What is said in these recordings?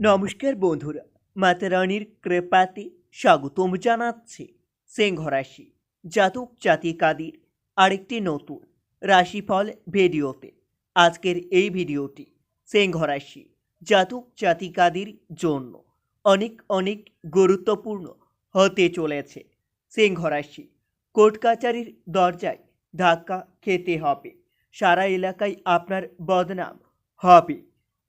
নমস্কার বন্ধুরা, মাতা রানীর কৃপাতে স্বাগতম জানাচ্ছে সিংহ রাশি জাতক জাতিকাদের আরেকটি নতুন রাশিফল ভিডিওতে। আজকের এই ভিডিওটি সিংহ রাশি জাতক জাতিকাদের জন্য অনেক অনেক গুরুত্বপূর্ণ হতে চলেছে। সিংহ রাশি কোর্ট কাচারির দরজায় ধাক্কা খেতে হবে, সারা এলাকায় আপনার বদনাম হবে।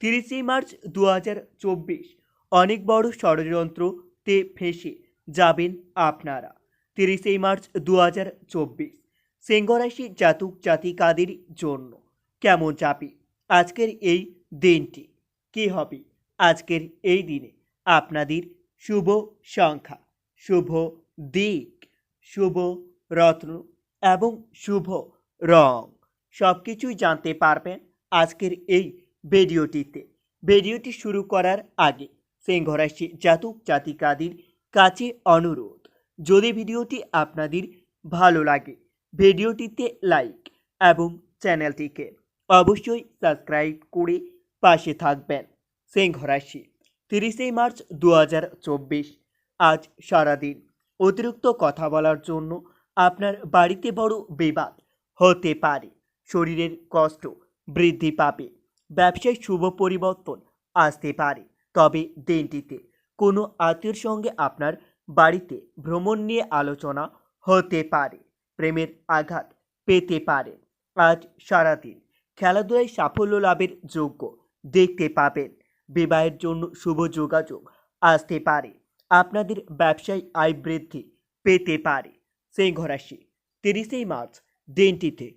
তিরিশে মার্চ দু হাজার চব্বিশ। অনেক বড় ষড়যন্ত্রতে ফেসে যাবেন আপনারা। তিরিশে মার্চ দু হাজার চব্বিশ। সিংহরাশি জাতক জাতিকাদের জন্য কেমন যাবে? আজকের এই দিনটি কি হবে? আজকের এই দিনে আপনাদের শুভ সংখ্যা, শুভ দিক, শুভ রত্ন এবং শুভ রং। সব কিছুই জানতে পারবেন আজকের এই ভিডিওটিতে ভিডিওটি শুরু করার আগে সিংহরাশি জাতক জাতিকাদের কাছে অনুরোধ, যদি ভিডিওটি আপনাদের ভালো লাগে, ভিডিওটিতে লাইক এবং চ্যানেলটিকে অবশ্যই সাবস্ক্রাইব করে পাশে থাকবেন। সিংহরাশি তিরিশে মার্চ দু হাজার চব্বিশ। আজ সারাদিন অতিরিক্ত কথা বলার জন্য আপনার বাড়িতে বড় বিবাদ হতে পারে। শরীরের কষ্ট বৃদ্ধি পাবে। ব্যবসায় শুভ পরিবর্তন আসতে পারে। তবে দিনটিতে কোনো আত্মীয়র সঙ্গে আপনার বাড়িতে ভ্রমণ নিয়ে আলোচনা হতে পারে, প্রেমের আঘাত পেতে পারে। আজ সারাদিন খেলাধুলায় সাফল্য লাভের যোগ্য দেখতে পাবেন। বিবাহের জন্য শুভ যোগাযোগ আসতে পারে। আপনাদের ব্যবসায় আয় বৃদ্ধি পেতে পারে। সিংহ রাশি, তিরিশেই মার্চ দিনটিতে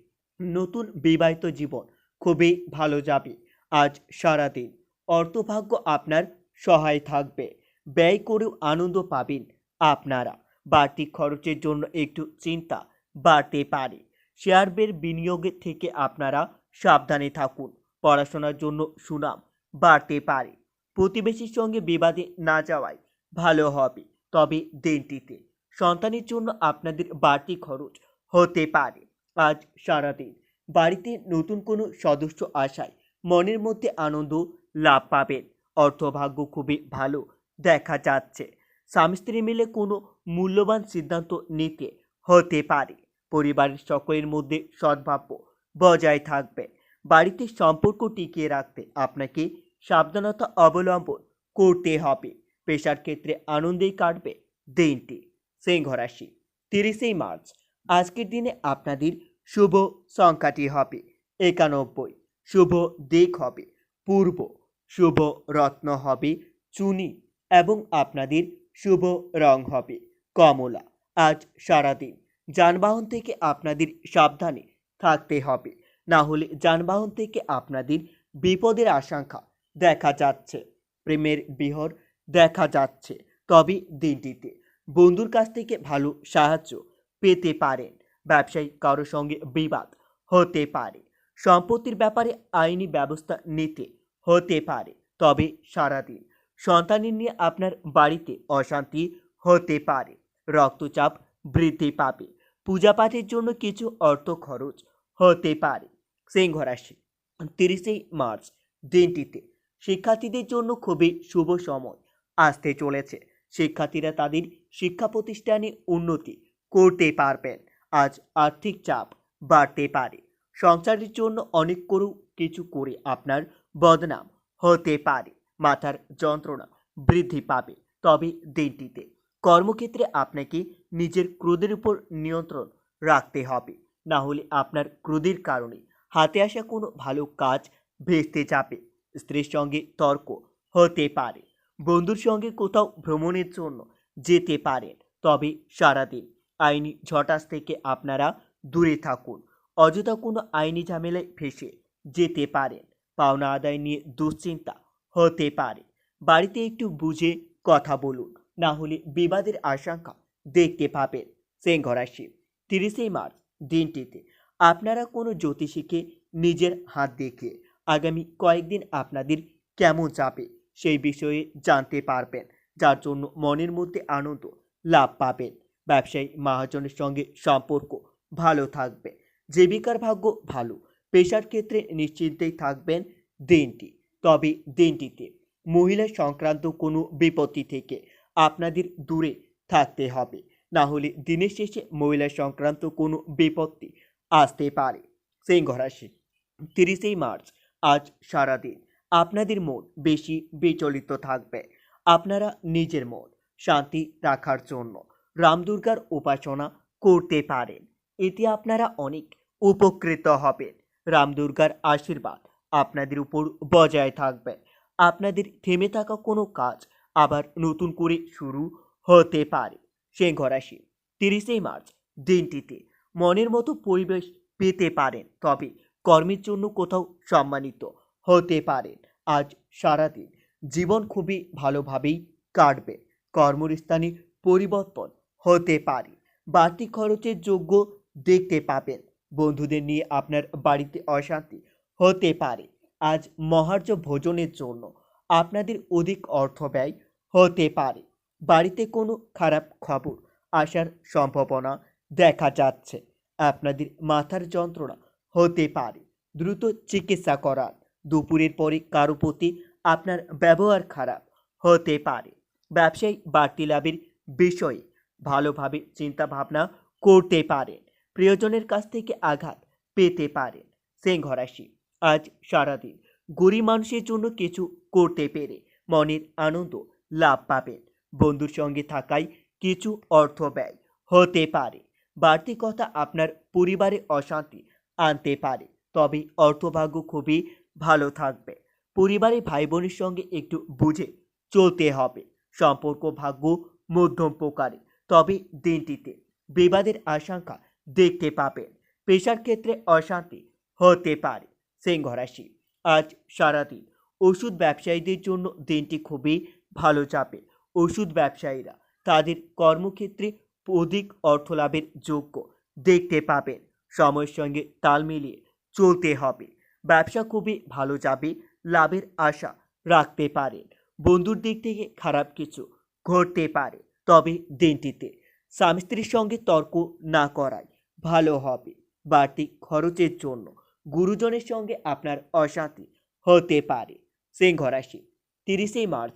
নতুন বিবাহিত জীবন খুবই ভালো যাবে। আজ সারাদিন অর্থভাগ্য আপনার সহায় থাকবে। ব্যয় করেও আনন্দ পাবেন আপনারা। বাড়তি খরচের জন্য একটু চিন্তা বাড়তে পারে। শেয়ারবের বিনিয়োগের থেকে আপনারা সাবধানে থাকুন। পড়াশোনার জন্য সুনাম বাড়তে পারে। প্রতিবেশীর সঙ্গে বিবাদে না যাওয়াই ভালো হবে। তবে দিনটিতে সন্তানের জন্য আপনাদের বাড়তি খরচ হতে পারে। আজ সারাদিন বাড়িতে নতুন কোনো সদস্য আসায় মনের মধ্যে আনন্দ লাভ পাবেন। অর্থভাগ্য খুবই ভালো দেখা যাচ্ছে। স্বামী স্ত্রী মিলে কোনো মূল্যবান সিদ্ধান্ত নিতে হতে পারে। পরিবারের সকলের মধ্যে সদ্ভাব্য বজায় থাকবে। বাড়িতে সম্পর্ক টিকিয়ে রাখতে আপনাকে সাবধানতা অবলম্বন করতে হবে। পেশার ক্ষেত্রে আনন্দেই কাটবে দিনটি। সিংহ রাশি তিরিশেই মার্চ। আজকের দিনে আপনাদের শুভ সংখ্যাটি হবে একানব্বই। শুভ দিক হবে। পূর্ব শুভ রত্ন হবে চুনি এবং আপনাদের শুভ রং হবে কমলা। আজ সারাদিন যানবাহন থেকে আপনাদের সাবধানে থাকতে হবে। না হলে যানবাহন থেকে আপনাদের বিপদের আশঙ্কা দেখা যাচ্ছে। প্রেমের বিহর দেখা যাচ্ছে তবে দিনটিতে। বন্ধুর কাছ থেকে ভালো সাহায্য পেতে পারেন। ব্যবসায়ী কারোর সঙ্গে বিবাদ হতে পারে। সম্পত্তির ব্যাপারে আইনি ব্যবস্থা নিতে হতে পারে, তবে সারাদিন সন্তানের নিয়ে আপনার বাড়িতে অশান্তি হতে পারে, রক্তচাপ বৃদ্ধি পাবে পূজা পাঠের জন্য কিছু অর্থ খরচ হতে পারে। সিংহ রাশি তিরিশে মার্চ দিনটিতে শিক্ষার্থীদের জন্য খুবই শুভ সময় আসতে চলেছে। শিক্ষার্থীরা তাদের শিক্ষা প্রতিষ্ঠানে উন্নতি করতে পারবেন। আজ আর্থিক চাপ বাড়তে পারে। সংসারের জন্য অনেক করু, কিছু করে আপনার বদনাম হতে পারে। মাথার যন্ত্রণা বৃদ্ধি পাবে তবে দিনটিতে। কর্মক্ষেত্রে আপনাকে নিজের ক্রোধের উপর নিয়ন্ত্রণ রাখতে হবে। না হলে আপনার ক্রোধের কারণে হাতে আসা কোনো ভালো কাজ ভেস্তে যাবে। স্ত্রীর সঙ্গে তর্ক হতে পারে। বন্ধুর সঙ্গে কোথাও ভ্রমণের জন্য যেতে পারেন। তবে সারাদিন আইনি ঝটাস থেকে আপনারা দূরে থাকুন। অযথা কোনো আইনি ঝামেলায় ফেসে যেতে পারেন পাওনা আদায় নিয়ে দুশ্চিন্তা হতে পারে। বাড়িতে একটু বুঝে কথা বলুন, না হলে বিবাদের আশঙ্কা দেখতে পাবেন। সিংহ রাশি তিরিশে মার্চ, দিনটিতে। আপনারা কোনো জ্যোতিষীকে নিজের হাত দেখিয়ে আগামী কয়েকদিন আপনাদের কেমন যাবে সেই বিষয়ে জানতে পারবেন। যার জন্য মনের মধ্যে আনন্দ লাভ পাবেন। ব্যবসায়ী, মহাজনের সঙ্গে সম্পর্ক ভালো থাকবে। জীবিকার ভাগ্য ভালো। পেশার ক্ষেত্রে নিশ্চিন্তেই থাকবেন দিনটি। তবে দিনটিতে মহিলা সংক্রান্ত কোনো বিপত্তি থেকে আপনাদের দূরে থাকতে হবে। না হলে দিনের শেষে মহিলা সংক্রান্ত কোনো বিপত্তি আসতে পারে। সিংহ রাশি, তিরিশে মার্চ, আজ সারাদিন আপনাদের মন বেশি বিচলিত থাকবে। আপনারা নিজের মন শান্তি রাখার জন্য রাম দুর্গার উপাসনা করতে পারেন। এতে আপনারা অনেক উপকৃত হবেন। রাম দুর্গার আশীর্বাদ আপনাদের উপর বজায় থাকবে। আপনাদের থেমে থাকা কোনো কাজ আবার নতুন করে শুরু হতে পারে। সিংহ রাশি তিরিশে মার্চ দিনটিতে মনের মতো পরিবেশ পেতে পারেন, তবে কর্মের জন্য কোথাও সম্মানিত হতে পারেন। আজ সারাদিন জীবন খুবই ভালোভাবেই কাটবে। কর্মস্থানে পরিবর্তন হতে পারে। বাড়তি খরচের যোগ্য দেখতে পাবেন। বন্ধুদের নিয়ে আপনার বাড়িতে অশান্তি হতে পারে। আজ মহার্য ভোজনের জন্য আপনাদের অধিক অর্থ ব্যয় হতে পারে। বাড়িতে কোনো খারাপ খবর আসার সম্ভাবনা দেখা যাচ্ছে। আপনাদের মাথার যন্ত্রণা হতে পারে। দ্রুত চিকিৎসা করান। দুপুরের পরে কারও প্রতি আপনার ব্যবহার খারাপ হতে পারে। ব্যবসায়ী বাড়তি লাভের বিষয়ে ভালোভাবে চিন্তাভাবনা করতে পারেন। প্রিয়জনের কাছ থেকে আঘাত পেতে পারেন। সিংহ রাশি আজ সারাদিন গরিব মানুষের জন্য কিছু করতে পেরে মনের আনন্দ লাভ পাবেন। বন্ধুর সঙ্গে থাকায় কিছু অর্থ ব্যয় হতে পারে। বাড়তি কথা আপনার পরিবারে অশান্তি আনতে পারে, তবে অর্থভাগ্য খুবই ভালো থাকবে। পরিবারে ভাই বোনের সঙ্গে একটু বুঝে চলতে হবে। সম্পর্ক ভাগ্য মধ্যম প্রকারে তবে দিনটিতে বিবাদের আশঙ্কা দেখতে পাবেন। পেশার ক্ষেত্রে অশান্তি হতে পারে। সিংহ রাশি, আজ সারাদিন ওষুধ ব্যবসায়ীদের জন্য দিনটি খুবই ভালো যাবে ওষুধ ব্যবসায়ীরা তাদের কর্মক্ষেত্রে অধিক অর্থ লাভের যোগ্য। দেখতে পাবেন, সময়ের সঙ্গে তাল মিলিয়ে চলতে হবে। ব্যবসা খুবই ভালো যাবে, লাভের আশা রাখতে পারেন। বন্ধুর দিক থেকে খারাপ কিছু ঘটতে পারে, তবে দিনটিতে স্বামী স্ত্রীর সঙ্গে তর্ক না করাই ভালো হবে। বাড়তি খরচের জন্য গুরুজনের সঙ্গে আপনার অশান্তি হতে পারে। সিংহ রাশি, তিরিশে মার্চ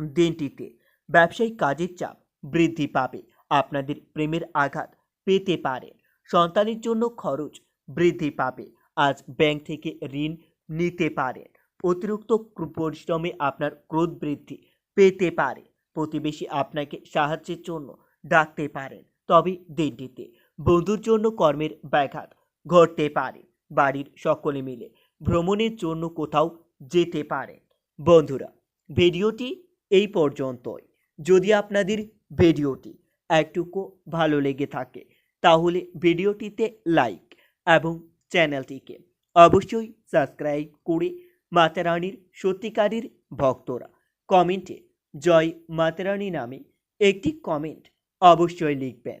দিনটিতে ব্যবসায়িক কাজের চাপ বৃদ্ধি পাবে। আপনাদের প্রেমের আঘাত পেতে পারে। সন্তানের জন্য খরচ বৃদ্ধি পাবে। আজ ব্যাংক থেকে ঋণ নিতে পারেন অতিরিক্ত পরিশ্রমে আপনার ক্রোধ বৃদ্ধি পেতে পারে। প্রতিবেশী আপনাকে সাহায্যের জন্য ডাকতে পারেন। তবে দিনটিতে বন্ধুর জন্য কর্মের ব্যাঘাত ঘটতে পারে, বাড়ির সকলে মিলে। ভ্রমণের জন্য কোথাও যেতে পারেন বন্ধুরা, ভিডিওটি এই পর্যন্তই। যদি আপনাদের ভিডিওটি একটুকু ভালো লেগে থাকে, তাহলে ভিডিওটিতে লাইক এবং চ্যানেলটিকে অবশ্যই সাবস্ক্রাইব করে মাতারানির সত্যিকারের ভক্তরা কমেন্টে জয় মাতারানী নামে একটি কমেন্ট অবশ্যই লিখবেন।